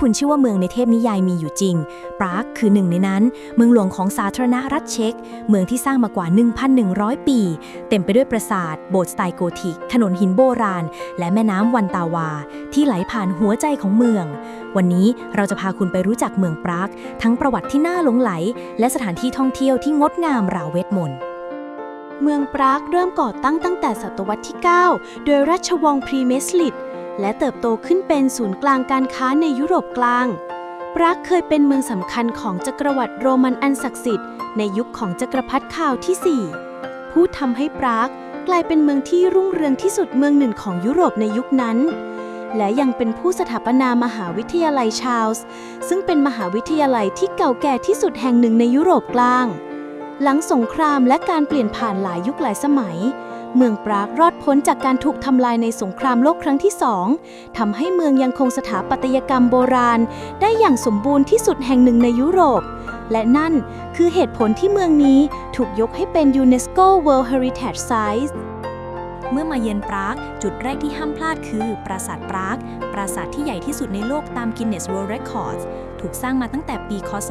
คุณเชื่อว่าเมืองในเทพนิยายมีอยู่จริง ปรากคือหนึ่งในนั้น เมืองหลวงของสาธารณรัฐเช็ก เมืองที่สร้างมากว่า 1,100 ปี เต็มไปด้วยปราสาท โบสถ์สไตล์โกธิก ถนนหินโบราณ และแม่น้ำวันตาวา ที่ไหลผ่านหัวใจของเมือง วันนี้เราจะพาคุณไปรู้จักเมืองปรากทั้งประวัติที่น่าหลงไหล และสถานที่ท่องเที่ยวที่งดงามราวเวทมนต์เมืองปรากเริ่มก่อตั้งตั้งแต่ศตวรรษที่ 9 โดยราชวงศ์พรีเมสลิด และเติบโตขึ้นเป็นศูนย์กลางการค้าในยุโรปกลาง ปรากเคยเป็นเมืองสำคัญของจักรวรรดิโรมันอันศักดิ์สิทธิ์ ในยุคของจักรพรรดิข่าวที่ 4 ผู้ทำให้ปรากกลายเป็นเมืองที่รุ่งเรืองที่สุดเมืองหนึ่งของยุโรปในยุคนั้น และยังเป็นผู้สถาปนามหาวิทยาลัยชาลส์ซึ่งเป็นมหาวิทยาลัยที่เก่าแก่ที่สุดแห่งหนึ่งในยุโรปกลาง หลังสงครามและการเปลี่ยนผ่านหลายยุคหลายสมัย เมืองปรากรอดพ้นจากการถูกทำลายในสงครามโลกครั้งที่สองทำให้เมืองยังคงสถาปัตยกรรมโบราณ ได้อย่างสมบูรณ์ที่สุดแห่งหนึ่งในยุโรป และนั่นคือเหตุผลที่เมืองนี้ถูกยกให้เป็นยูเนสโก World Heritage Site เมื่อมาเยือนปราก จุดแรกที่ห้ามพลาดคือ ปราสาทปราก ปราสาทที่ใหญ่ที่สุดในโลกตาม Guinness World Records ถูกสร้างมาตั้งแต่ปี คศ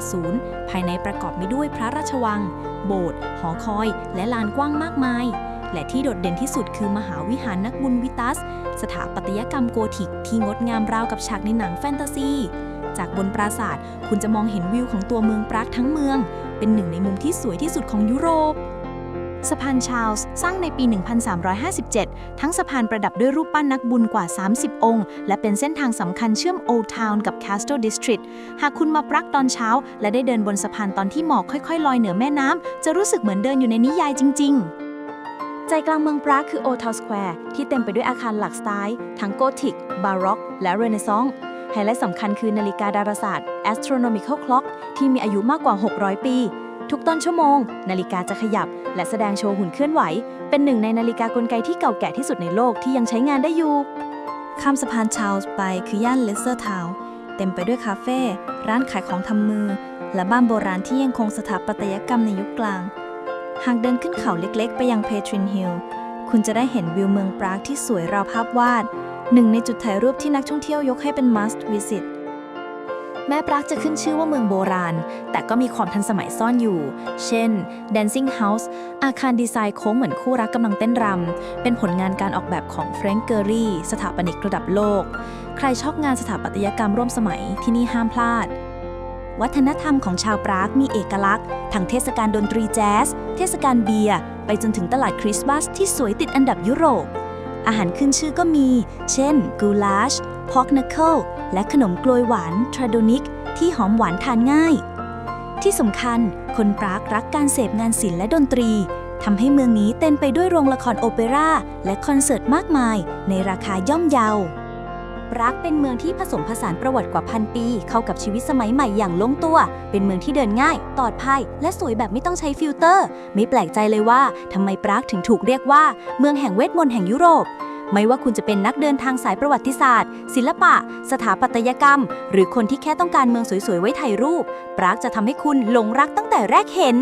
1880 ภายในประกอบไปด้วยพระราชวัง โบสถ์ หอคอย และลานกว้างมากมาย และที่โดดเด่นที่สุดคือมหาวิหารนักบุญวิตัส สถาปัตยกรรมโกธิกที่งดงามราวกับฉากในหนังแฟนตาซี จากบนปราสาทคุณจะมองเห็นวิวของตัวเมืองปรากทั้งเมือง เป็นหนึ่งในมุมที่สวยที่สุดของยุโรปสะพานชาลส์สร้างในปี 1357 ทั้งสะพานประดับด้วยรูปปั้นนักบุญกว่า 30 องค์ และเป็นเส้นทางสำคัญเชื่อมโอทาวน์กับ Castle District หากคุณมาปรักตอนเช้า และได้เดินบนสะพานตอนที่หมอกค่อย ๆ ลอยเหนือแม่น้ำจะรู้สึกเหมือนเดินอยู่ในนิยายจริง ๆ ใจกลางเมืองปรากคือโอทาวสแควร์ที่เต็มไปด้วยอาคารหลักสไตล์ ทั้งโกธิก บาร็อก และเรเนซองส์ไฮไลท์สำคัญคือนาฬิกาดาราศาสตร์ astronomical clock ที่มีอายุมากกว่า 600 ปี ทุกต้นชั่วโมง นาฬิกาจะขยับ และแสดงโชว์หุ่นเคลื่อนไหว เป็นหนึ่งในนาฬิกากลไกที่เก่าแก่ที่สุดในโลกที่ยังใช้งานได้อยู่ ข้ามสะพานชาร์ลส์ไปคือย่านเลสเตอร์ทาวน์เต็มไปด้วยคาเฟ่ร้านขายของทำมือ และบ้านโบราณที่ยังคงสถาปัตยกรรมในยุคกลาง หากเดินขึ้นเขาเล็กๆ ไปยังเพทรินฮิลคุณจะได้เห็นวิวเมืองปรากที่สวยราวภาพวาด หนึ่งในจุดถ่ายรูปที่นักท่องเที่ยวยกให้เป็น must visit แม้ปรากจะขึ้นชื่อว่าเมืองโบราณ แต่ก็มีความทันสมัยซ่อนอยู่ เช่น Dancing House อาคารดีไซน์โค้งเหมือนคู่รักกำลังเต้นรำ เป็นผลงานการออกแบบของแฟรงก์เกอรี่สถาปนิกระดับโลก ใครชอบงานสถาปัตยกรรมร่วมสมัยที่นี่ห้ามพลาด วัฒนธรรมของชาวปรากมีเอกลักษณ์ทั้งเทศกาลดนตรีแจ๊ส เทศกาลเบียร์ ไปจนถึงตลาดคริสต์มาสที่สวยติดอันดับยุโรป อาหารขึ้นชื่อก็มี เช่น กูลาชพอกนัคเคิลและขนมกลวยหวานทราโดนิก ที่หอมหวานทานง่าย ที่สำคัญคนปรากรักการเสพงานศิลป์และดนตรีทำให้เมืองนี้เต็มไปด้วยโรงละครโอเปร่าและคอนเสิร์ตมากมายในราคาย่อมเยา รากเป็นเมืองที่ผสมผสานประวัติกว่าพันปี เข้ากับชีวิตสมัยใหม่อย่างลงตัว เป็นเมืองที่เดินง่ายปลอดภัย และสวยแบบไม่ต้องใช้ฟิลเตอร์ ไม่แปลกใจเลยว่าทำไมปรากถึงถูกเรียกว่า เมืองแห่งเวทมนต์แห่งยุโรป ไม่ว่าคุณจะเป็นนักเดินทางสายประวัติศาสตร์ ศิลปะ สถาปัตยกรรม หรือคนที่แค่ต้องการเมืองสวยๆไว้ถ่ายรูป ปรากจะทำให้คุณหลงรักตั้งแต่แรกเห็น